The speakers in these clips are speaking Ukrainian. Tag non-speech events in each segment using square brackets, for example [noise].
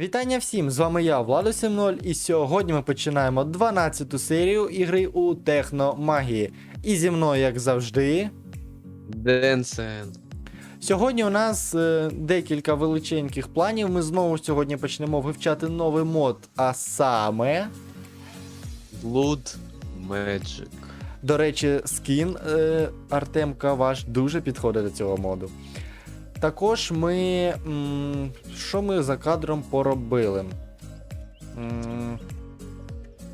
Вітання всім! З вами я, Владо 7.0, і сьогодні ми починаємо 12-ту серію ігри у Техномагії. І зі мною, як завжди. Денсен. Сьогодні у нас е, декілька величеньких планів. Ми знову сьогодні почнемо вивчати новий мод, а саме. Blood Magic. До речі, скін е, Артемка ваш дуже підходить до цього моду. Також ми. Що ми за кадром поробили?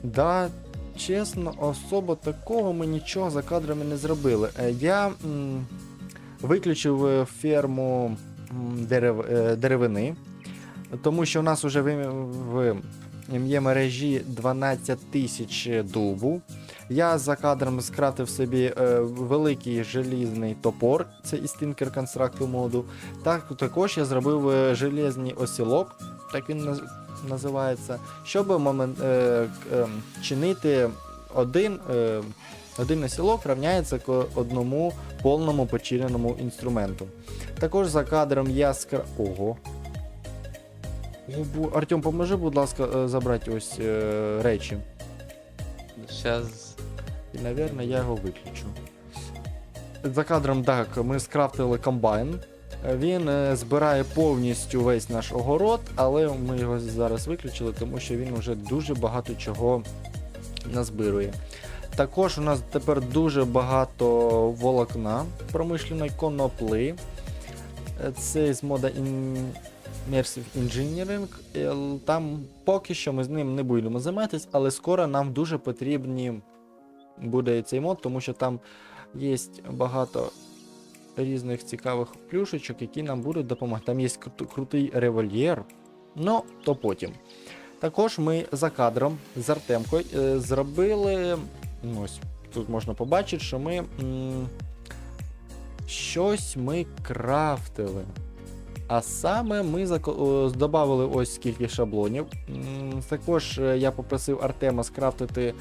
Да, чесно, особо такого ми нічого за кадрами не зробили. Е, я виключив е, ферму дерев, е, деревини, тому що у нас вже в, в є мережі 12 тисяч дубу. Я за кадром скрафтив собі е, великий желізний топор, це із Tinker Construct моду. Так, також я зробив е, железний осілок, так він наз- називається, щоб момент, е, ем, чинити один, е, один осілок равняється к одному повному починеному інструменту. Також за кадром я скра... Ого. Артем, поможи, будь ласка, е, забрати ось е, речі. Сейчас. І, напевно, я його виключу. За кадром так, ми скрафтили комбайн. Він е, збирає повністю весь наш огород, але ми його зараз виключили, тому що він вже дуже багато чого назбирує. Також у нас тепер дуже багато волокна промишленої конопли. Е, Це з мода Immersive Engineering. Е, Там поки що ми з ним не будемо займатися, але скоро нам дуже потрібні буде цей мод, тому що там є багато різних цікавих плюшечок, які нам будуть допомагати. Там є крутий револьєр, ну то потім. Також ми за кадром з Артемкою е, зробили. ну, Ось тут можна побачити, що ми щось ми крафтили. А саме ми додали ось скільки шаблонів. Також е, я попросив Артема скрафтити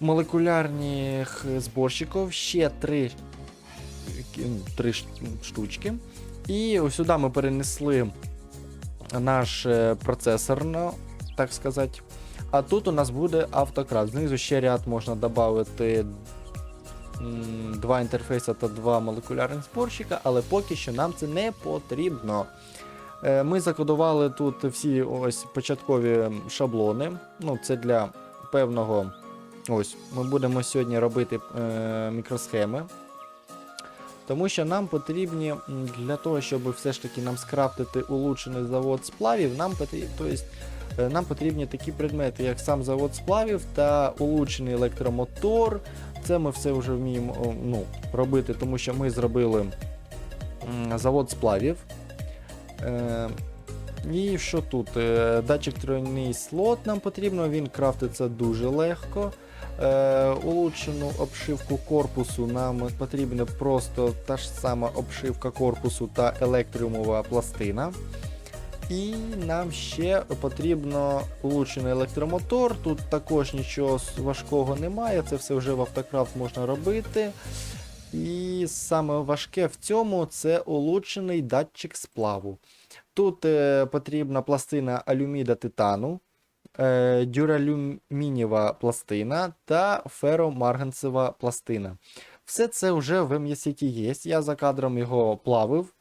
молекулярних зборщиків ще три, три штучки. І сюди ми перенесли наш е, процесор, ну, так сказати. А тут у нас буде автократ. Знизу ще ряд можна додати два інтерфейси та два молекулярних зборщика, але поки що нам це не потрібно. Е, Ми закодували тут всі ось початкові шаблони. Ну, це для певного. Ось, ми будемо сьогодні робити е, мікросхеми. Тому що нам потрібні для того, щоб все ж таки нам скрафтити улучшений завод сплавів, нам потрібні, тобто, нам потрібні такі предмети, як сам завод сплавів та улучшений електромотор. Це ми все вже вміємо ну, робити, тому що ми зробили завод сплавів. Е, і що тут? Е, Датчик тройний слот нам потрібно, він крафтиться дуже легко. Е, улучшену обшивку корпусу нам потрібна просто та ж сама обшивка корпусу та електриумова пластина. І нам ще потрібно улучшений електромотор. Тут також нічого важкого немає, це все вже в автокрафт можна робити. І саме важке в цьому це улучшений датчик сплаву. Тут е, потрібна пластина алюміда титану, дюралюмінієва пластина та феромарганцева пластина. Все це вже в MSCT є. Я за кадром його плавив.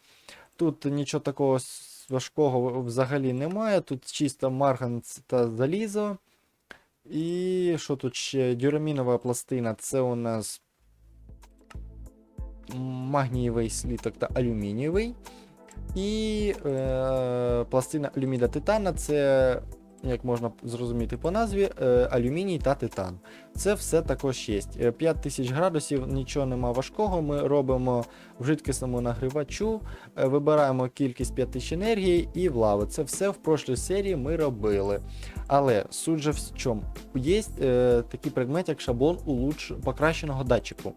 Тут нічого такого важкого взагалі немає. Тут чисто марганц та залізо. І що тут ще? Дюрамінова пластина це у нас магнієвий сліток та алюмінієвий. І е, пластина алюміда титана це, як можна зрозуміти по назві, е, алюміній та титан. Це все також є. Е, 5000 градусів, нічого нема важкого. Ми робимо в жидкісному нагрівачу, е, вибираємо кількість 5000 енергії і в лаву. Це все в прошлій серії ми робили. Але суть же в чому? Є е, такий предмет, як шаблон улуч... покращеного датчику.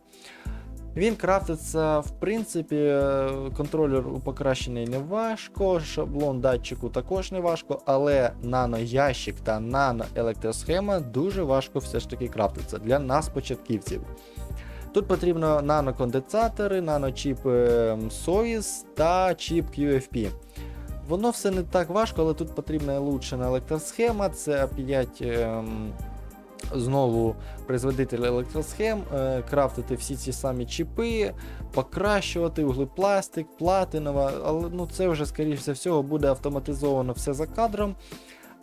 Він крафтиться, в принципі, е, контролер покращений не важко, шаблон датчику також не важко, але наноящик та наноелектросхема дуже важко все ж таки крафтиться для нас, початківців. Тут потрібно наноконденсатори, наночіп е, SOIS та чіп QFP. Воно все не так важко, але тут потрібна улучшена електросхема. Це 5 ем, знову производитель електросхем, е, крафтити всі ці самі чіпи, покращувати углепластик, платинова. Але ну, це вже, скоріш за всього, буде автоматизовано все за кадром.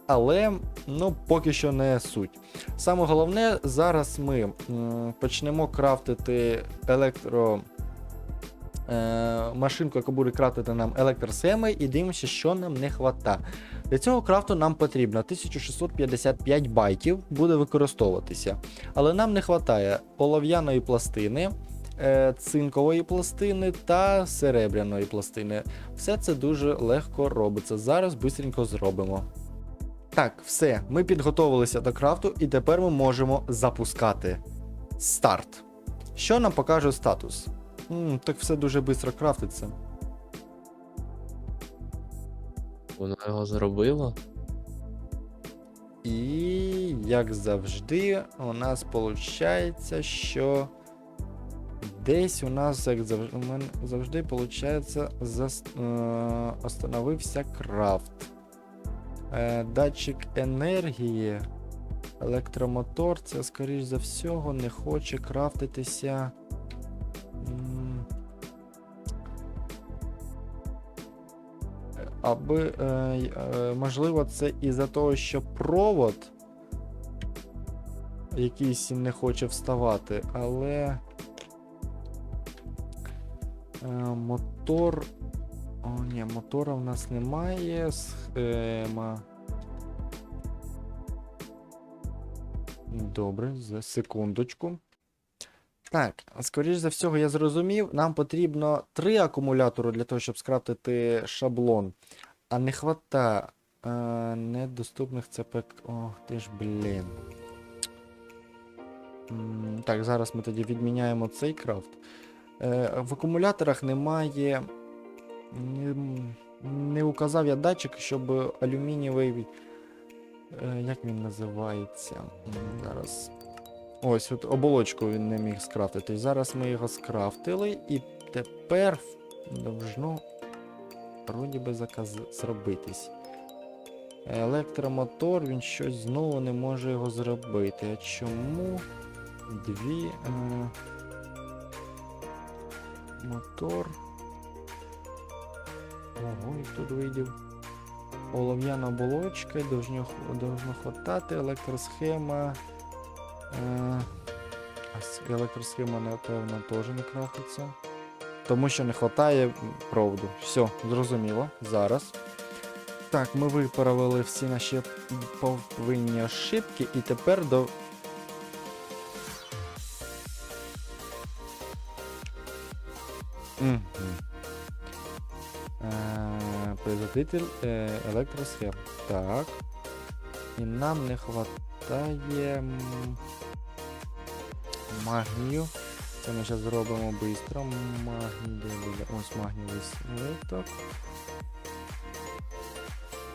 Але ну, поки що не суть. Саме головне, зараз ми почнемо крафтити електро. Е, Машинку, яка буде крафтити нам електросхеми, і дивимося, що нам не вистачає. Для цього крафту нам потрібно 1655 байтів буде використовуватися. Але нам не вистачає олов'яної пластини, е, цинкової пластини та серебряної пластини. Все це дуже легко робиться. Зараз швидко зробимо. Так, все, ми підготовилися до крафту, і тепер ми можемо запускати. Старт. Що нам покаже статус? М, так все дуже швидко крафтиться. Вона його зробила. І як завжди, у нас виходить, що десь у нас, як завжди, у мене завжди виходить, зас, е, остановився крафт. Е, датчик енергії, електромотор, це, скоріш за всього, не хоче крафтитися. Аби, е, е, можливо, це із-за того, що провод якийсь не хоче вставати, але е, мотор. О, ні, мотора в нас немає. Схема. Добре, за секундочку. Так, скоріш за всього, я зрозумів, нам потрібно три акумулятори для того, щоб скрафтити шаблон. А не хвата е, недоступних ЦПК. Ох ти ж, блін. Так, зараз ми тоді відміняємо цей крафт. Е, в акумуляторах немає. Не, не указав я датчик, щоб алюмінієвий. Е, як він називається? Зараз. Ось, от оболочку він не міг скрафтити. Зараз ми його скрафтили, і тепер должно вроді би заказ зробитись. Електромотор, він щось знову не може його зробити. А чому? Дві. Е... Мотор. Ого, їх тут видів. Олов'яна оболочка, должно, должно хватати, електросхема. Е... Електросхема, напевно, теж не крафтиться. Тому що не вистачає проводу. Все, зрозуміло. Зараз. Так, ми виправили всі наші повинні ошибки, і тепер до. Мгм. Е, Производитель е, електросхем. Так. І нам не вистачає магнію. Це ми зараз зробимо швидко. Магній, де буде? Ось магнієвий слиток.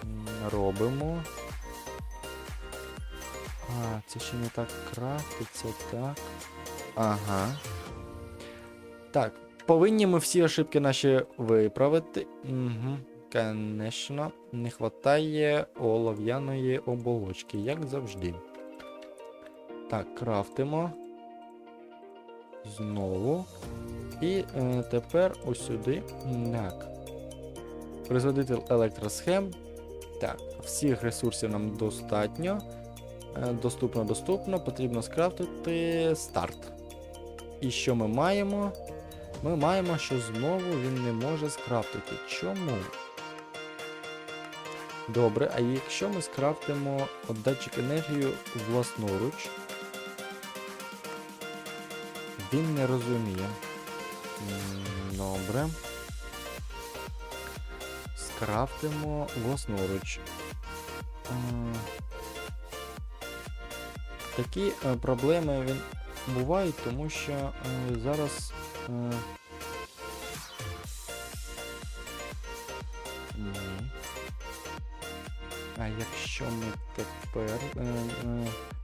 М, Робимо. А, це ще не так крафтиться, так. Ага. Так, повинні ми всі ошибки наші виправити. Угу. Конечно, не вистачає олов'яної оболочки, як завжди. Так, крафтимо. Знову. І е, тепер ось сюди. Так. Производитель електросхем. Так, всіх ресурсів нам достатньо. Е, доступно, доступно. Потрібно скрафтити старт. І що ми маємо? Ми маємо, що знову він не може скрафтити. Чому? Добре, а якщо ми скрафтимо датчик енергію власноруч, він не розуміє. Добре. Скрафтимо власноруч. Е, Такі е, проблеми бувають, тому що е, зараз. Ні. А якщо ми тепер.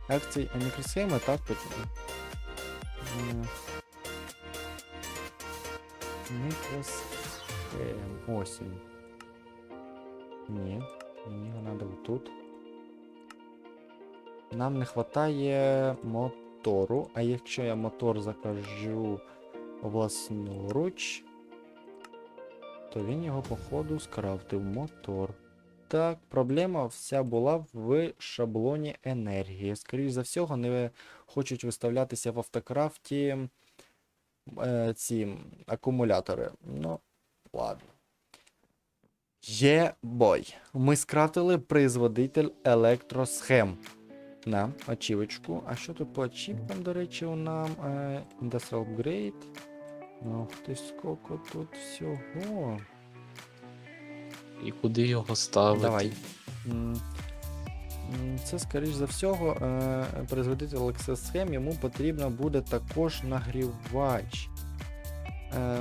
Акції мікросхеми, так? пот- Е, Ось він. Ні, мені треба тут. Нам не вистачає мотору, а якщо я мотор закажу власноруч, то він його, походу, скрафтив мотор. Так, проблема вся була в шаблоні енергії. Скоріше за всього, не хочуть виставлятися в автокрафті е, ці акумулятори. Ну, ладно. Є бой. Ми скрафтили призводитель електросхем. На ачівочку. А що тут по ачівкам, до речі, у нам е, Industrial Upgrade. Ну, ти скільки тут всього. І куди його ставити? Давай. Це, скоріш за всього, е, производитель електросхем, йому потрібно буде також нагрівач. Е,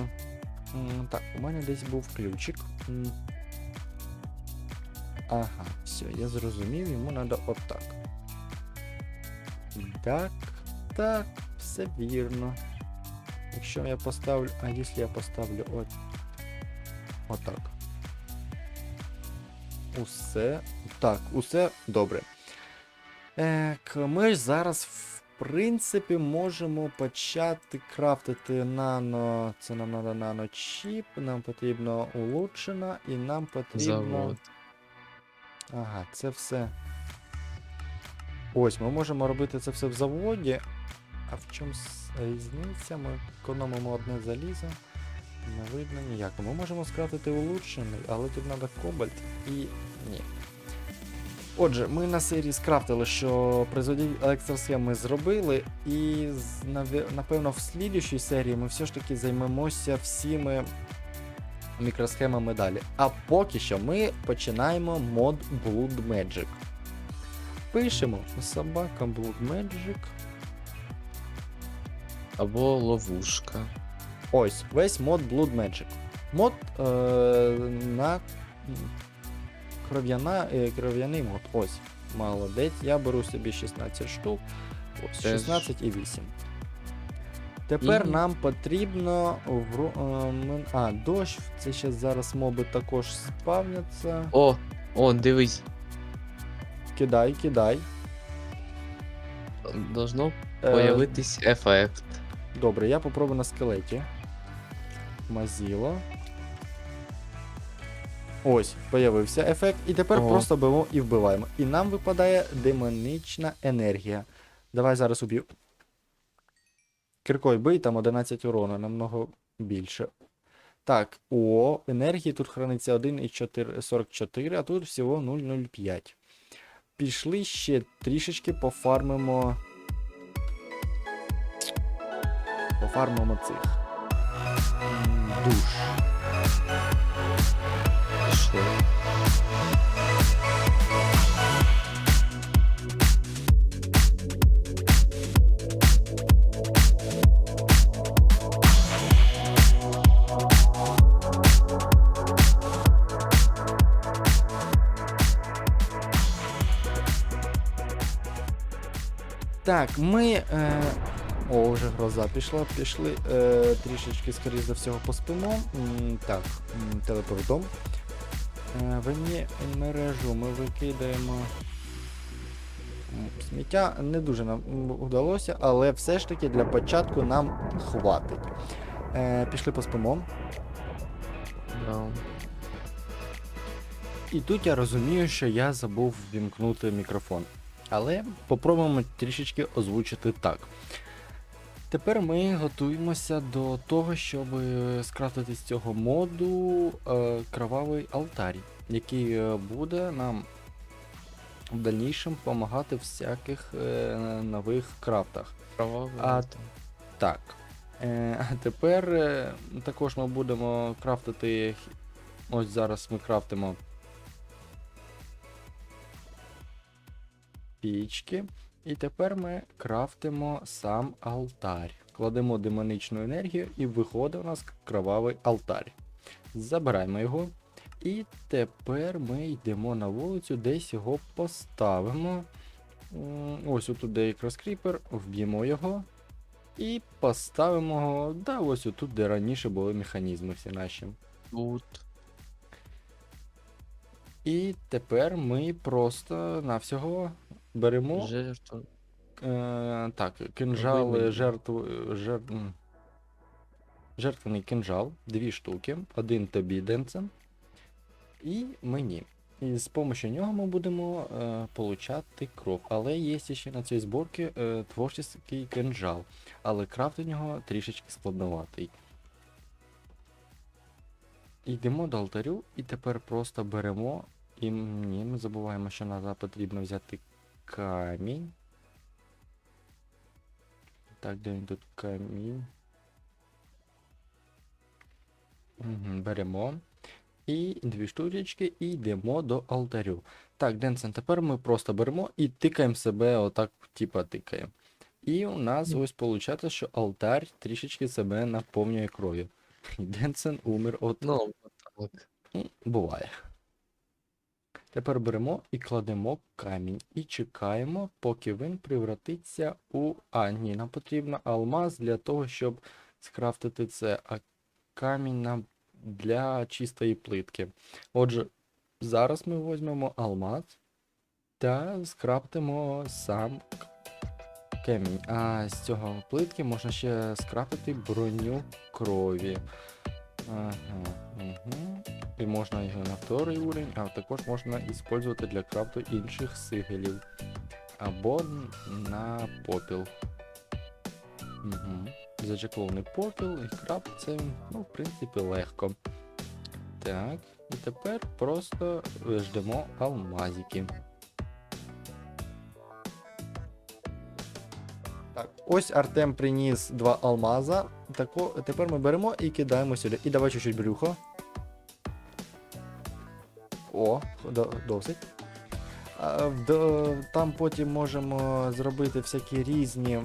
так, у мене десь був ключик. Ага, все, я зрозумів, йому треба отак. Так, так, все вірно. Якщо я поставлю. А якщо я поставлю от. Отак. Усе. Так, усе добре. Так, ми ж зараз, в принципі, можемо почати крафтити нано. Це нам треба наночіп, нам потрібно улучшена і нам потрібно. Завод. Ага, це все. Ось, ми можемо робити це все в заводі. А в чому різниця? Ми економимо одне залізо. Не видно ніяко. Ми можемо скрафтити улучшений, але тут треба кобальт і ні. Отже, ми на серії скрафтили, що производитель електросхем ми зробили, і напевно в слідущій серії ми все ж таки займемося всіми мікросхемами далі. А поки що ми починаємо мод Blood Magic. Пишемо собака Blood Magic. Або ловушка. Ось, весь мод Blood Magic. Мод е, на кров'яна, е, кров'яний мод. Ось. Молодець. Я беру собі 16 штук. Ось, 16 і 8. Тепер І- нам потрібно. е, а, дощ. Це ще зараз моби також спавняться. О! О, дивись. Кидай, кидай. Должно Е, появитись ефект. Добре, я попробую на скелеті. Мазіло. Ось, появився ефект. І тепер Ого. просто беремо і вбиваємо. І нам випадає демонічна енергія. Давай зараз уб'ю. Киркою бий, там 11 урону, намного більше. Так, о, енергії тут храниться 1,44, а тут всього 0,05. Пішли ще трішечки пофармимо. Пофармимо цих. Душ. Пішло. Так, ми. Е... О, вже гроза пішла, пішли е, трішечки, скоріш за всього, поспимо. М, так, м, Е, в мені мережу ми викидаємо. Сміття не дуже нам вдалося, але все ж таки для початку нам хватить. Е, пішли поспимо. Да. І тут я розумію, що я забув вімкнути мікрофон. Але попробуємо трішечки озвучити так. Тепер ми готуємося до того, щоб е, скрафтити з цього моду е, кровавий алтарь, який е, буде нам в дальнішому допомагати в всяких е, нових крафтах. Кровавий А- Так. Е, а тепер е, також ми будемо крафтити. Ось зараз ми крафтимо пічки. І тепер ми крафтимо сам алтарь. Кладемо демоничну енергію і виходить у нас кровавий алтарь. Забираємо його. І тепер ми йдемо на вулицю, десь його поставимо. Ось отут де якраз кріпер, вб'ємо його. І поставимо його, да, ось отут, де раніше були механізми всі наші. Тут. І тепер ми просто навсього беремо Жертву. е, так, кинжал, Вимінь. жертву, жер, м, жертвений кинжал, дві штуки, один тобі, Денсен, і мені. І з допомогою нього ми будемо е, получати кров. Але є ще на цій зборці е, творчий кинжал. Але крафт у нього трішечки складноватий. Йдемо до алтарю і тепер просто беремо. І ні, ми забуваємо, що нам потрібно взяти камінь. Так, де він тут камінь? Угу, беремо. І дві штучечки і йдемо до алтарю. Так, Денсен, тепер ми просто беремо і тикаємо себе отак, типа тикаємо. І у нас ось виходить, що алтар трішечки себе наповнює кров'ю. [laughs] Денсен умер от Ну, так. Буває. Тепер беремо і кладемо камінь і чекаємо, поки він превратиться у. А, ні, нам потрібно алмаз для того, щоб скрафтити це, а камінь нам для чистої плитки. Отже, зараз ми візьмемо алмаз та скрафтимо сам камінь. А з цього плитки можна ще скрафтити броню крові. Ага. І можна його на вторий уровень, а також можна використовувати для крафту інших сигелів. Або на попіл. Угу. Зачеклований попіл і крафт це, ну, в принципі, легко. Так, і тепер просто ждемо алмазики. Так, ось Артем приніс два алмаза. Тако, тепер ми беремо і кидаємо сюди. І давай чуть-чуть брюхо. О, до, досить. А, до, там потім можемо зробити всякі різні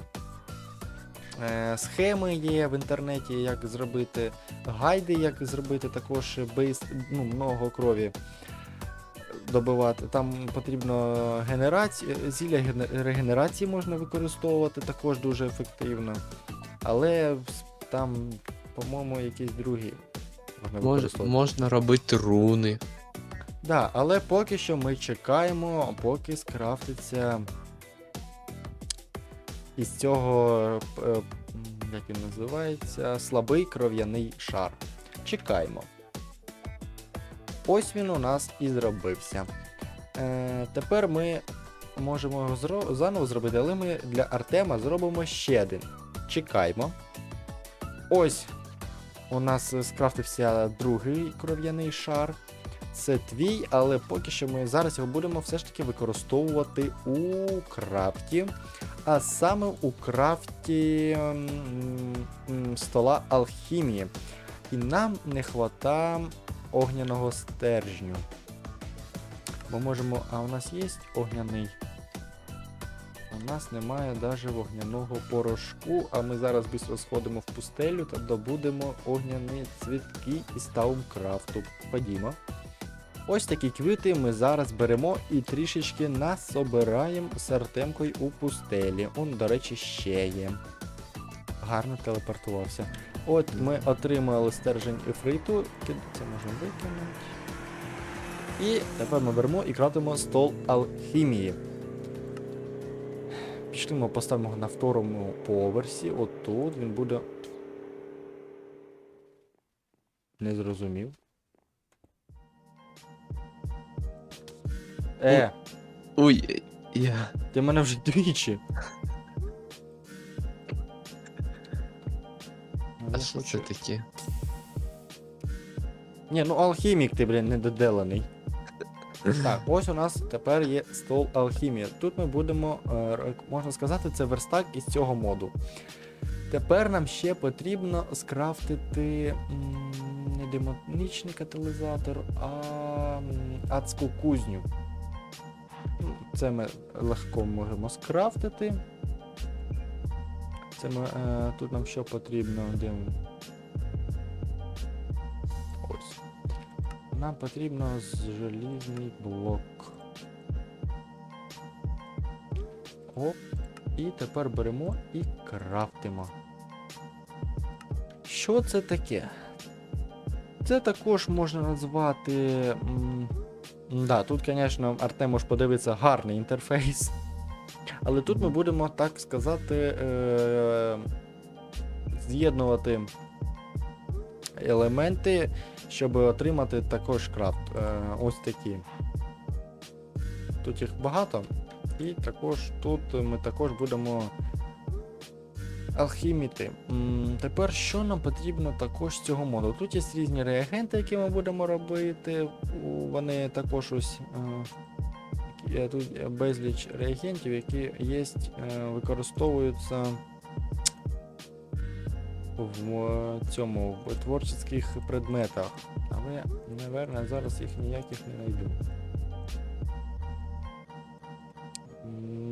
е, схеми є в інтернеті, як зробити гайди, як зробити також без ну, много крові добивати. Там потрібно генерація, зілля гене- регенерації можна використовувати також дуже ефективно. Але там, по-моєму, якісь другі Мож, можна робити руни. Да, але поки що ми чекаємо, поки скрафтиться із цього, е, як він називається, слабий кров'яний шар. Чекаємо. Ось він у нас і зробився. Е, тепер ми можемо його зро- заново зробити, але ми для Артема зробимо ще один. Чекаємо. Ось у нас скрафтився другий кров'яний шар. Це твій, але поки що ми зараз його будемо все ж таки використовувати у крафті. А саме у крафті стола алхімії. І нам не хвата огняного стержню. Ми можемо. А у нас є огняний. У нас немає навіть вогняного порошку, а ми зараз швидко сходимо в пустелю та добудемо огняні цвітки і ставимо крафту. Ходімо. Ось такі квіти ми зараз беремо і трішечки насобираємо з Артемкою у пустелі. Он, до речі, ще є. Гарно телепортувався. От ми отримали стержень ефриту. Це можемо викинути. І тепер ми беремо і крафтимо стол алхімії. Пішли ми поставимо його на второму поверсі. Отут він буде. Не зрозумів. Е, Ой, я. ти мене вже двічі. А що це таке? Ні, ну алхімік ти, блін, недоделаний. Так, ось у нас тепер є стол алхімія. Тут ми будемо, е, можна сказати, це верстак із цього моду. Тепер нам ще потрібно скрафтити не демонічний каталізатор, а адську кузню. Ну, Це ми легко можемо скрафтити. Це ми, е, тут нам що потрібно? Де... Нам потрібно желізний блок. Оп. І тепер беремо і крафтимо. Що це таке? Це також можна назвати Да, тут, звісно, Артем може подивитися гарний інтерфейс. Але тут ми будемо, так сказати, е- з'єднувати елементи, щоб отримати також крафт. Е- ось такі. Тут їх багато. І також тут ми також будемо алхіміти. Тепер що нам потрібно також з цього моду? Тут є різні реагенти, які ми будемо робити. Вони також ось. е, е, Тут є безліч реагентів, які є, е, використовуються в цьому в творчих предметах. Але, напевно, зараз їх ніяких не знайду.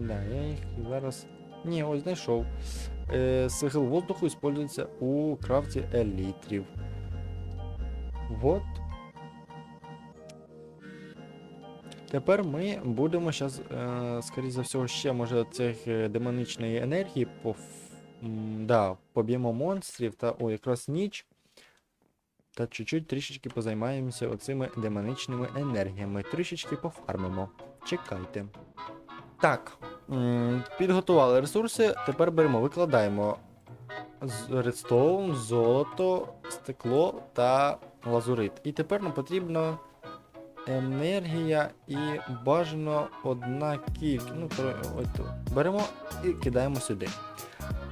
Да, я їх зараз. Ні, ось знайшов. Е, сигил воздуху используется у крафті елітрів. Вот. Тепер ми будемо зараз, е, скоріше за всього, ще може цих е, демоничної енергії по, да, поб'ємо монстрів та о, якраз ніч. Та чуть-чуть трішечки позаймаємося оцими демоничними енергіями. Трішечки пофармимо. Чекайте. Так, підготували ресурси. Тепер беремо, викладаємо редстоун, золото, стекло та лазурит. І тепер нам потрібно енергія і бажано одна кількість. Ну, беремо і кидаємо сюди.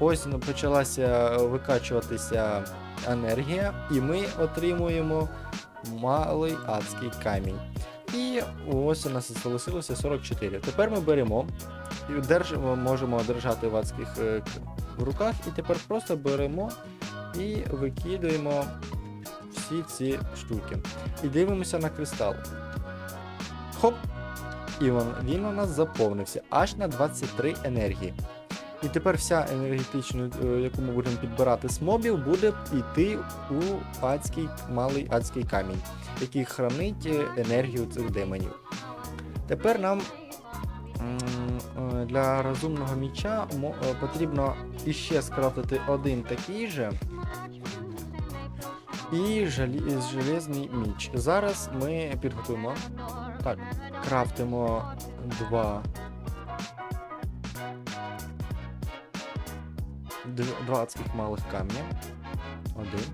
Ось почалася викачуватися енергія, і ми отримуємо малий адський камінь. І ось у нас залишилося 44. Тепер ми беремо і можемо держати в адських е, руках, і тепер просто беремо і викидаємо всі ці штуки. І дивимося на кристал. Хоп! І він у нас заповнився аж на 23 енергії. І тепер вся енергетична, е, яку ми будемо підбирати з мобів, буде йти у адський малий адський камінь, який хранить е, енергію цих демонів. Тепер нам е, для розумного міча потрібно іще скрафтити один такий же. І железний міч. Зараз ми підготуємо. Так, крафтимо два. Два адських малих камня. Один.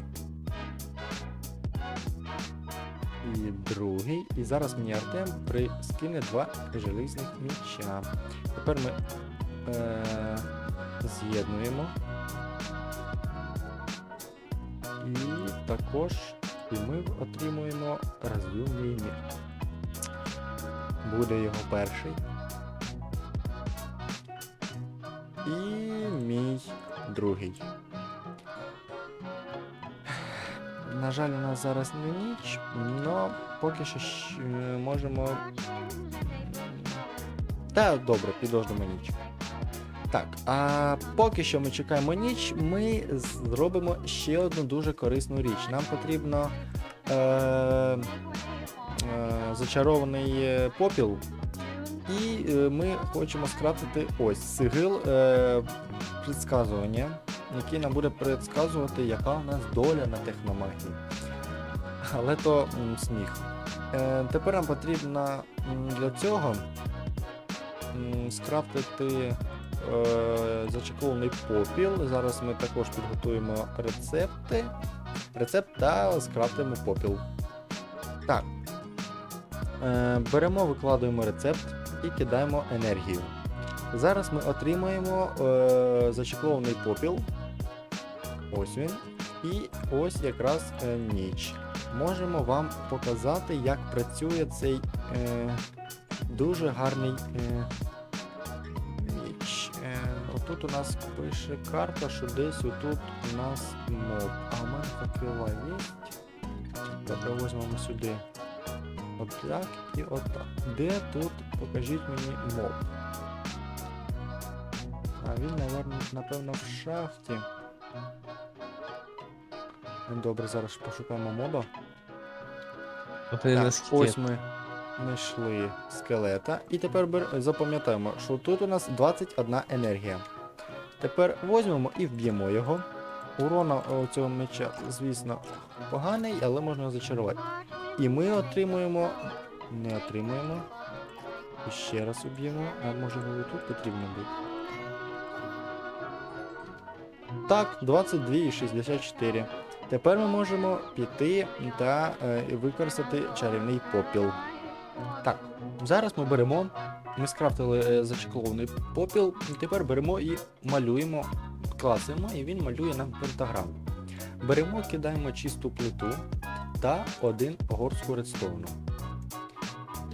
І другий. І зараз мені Артем прискине два железних міча. Тепер ми е- з'єднуємо. І також і ми отримуємо роз'ємний мір. Буде його перший. І мій другий. На жаль, у нас зараз не ніч, але поки що е, можемо. Та добре, підождемо ніч. Так, а поки що ми чекаємо ніч, ми зробимо ще одну дуже корисну річ. Нам потрібно е, е, зачарований попіл. І е, ми хочемо скрафтити ось сигил е, предсказування, який нам буде предсказувати, яка у нас доля на техномагії. Але то м, сміх. Е, тепер нам потрібно для цього м, скрафтити е, зачекований попіл. Зараз ми також підготуємо рецепти. Рецепт та скрафтимо попіл. Так. Е, беремо, викладуємо рецепт і кидаємо енергію. Зараз ми отримаємо е, зачеклований попіл. Ось він. І ось якраз е, ніч. Можемо вам показати, як працює цей е, дуже гарний е, ніч. Е, отут у нас пише карта, що десь отут у нас моб. А у мене факела є. Добре, візьмемо сюди. Отак і отак. Де тут, покажіть мені моб. А він, напевно, напевно, в шахті. Добре, зараз пошукаємо моба. Так, ось ми знайшли скелета. І тепер бер... запам'ятаємо, що тут у нас 21 енергія. Тепер візьмемо і вб'ємо його. Урона у цього меча, звісно, поганий, але можна його зачарувати. І ми отримуємо Не отримуємо. І ще раз уб'ємо. А може його тут потрібно бути? Так, 22,64. Тепер ми можемо піти та е, використати чарівний попіл. Так, зараз ми беремо. Ми скрафтили е, зачеклований попіл. Тепер беремо і малюємо, класимо, і він малює нам пентаграму. Беремо, кидаємо чисту плиту та один горстку редстоуну.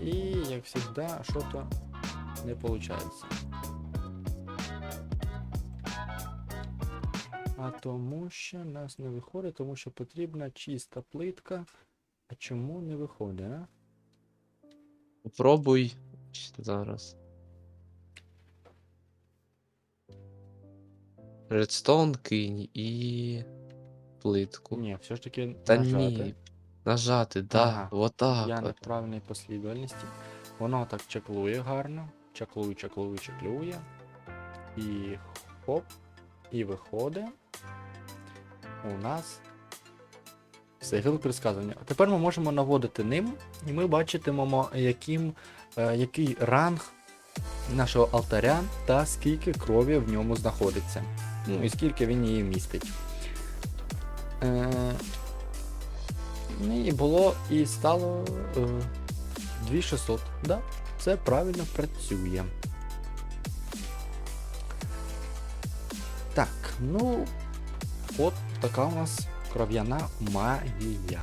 І, як завжди, що-то не виходить. А тому що нас не виходить, тому що потрібна чиста плитка. А чому не виходить, а? Попробуй зараз. Редстоун кинь і плитку. Ні, все ж таки Та нажати. ні. Нажати, да, Ага. отак. Я в правильній послідовності. Воно так чеклує гарно. Чеклує, чеклує, чеклує. І хоп. І виходить. У нас. Все, гілок предсказування. А тепер ми можемо наводити ним, і ми бачитимемо, яким, е, який ранг нашого алтаря та скільки крові в ньому знаходиться. Ну і скільки він її містить. Е, і було і стало е, 2600. Да, це правильно працює. Так, ну, от така у нас кров'яна магія.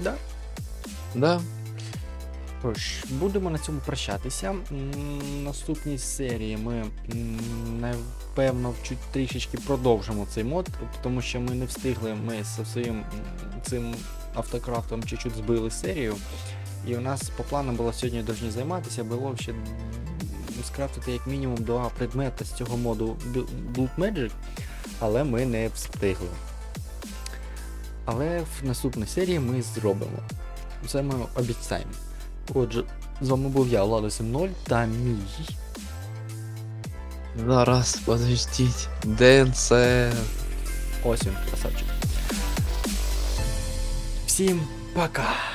Да. Да. Тож, будемо на цьому прощатися. Наступній серії ми напевно чуть трішечки продовжимо цей мод, тому що ми не встигли, ми зі своїм цим автокрафтом чуть-чуть збили серію. І у нас по планам було сьогодні повинні займатися, було ще скрафтити як мінімум два предмети з цього моду Blood Magic, але ми не встигли. Але в наступній серії ми зробимо. Це ми обіцяємо. Отже, з вами був я, Влада 7.0 та мій. Зараз, подождіть. ДНЦ. Ось він, красавчик. Всім пока!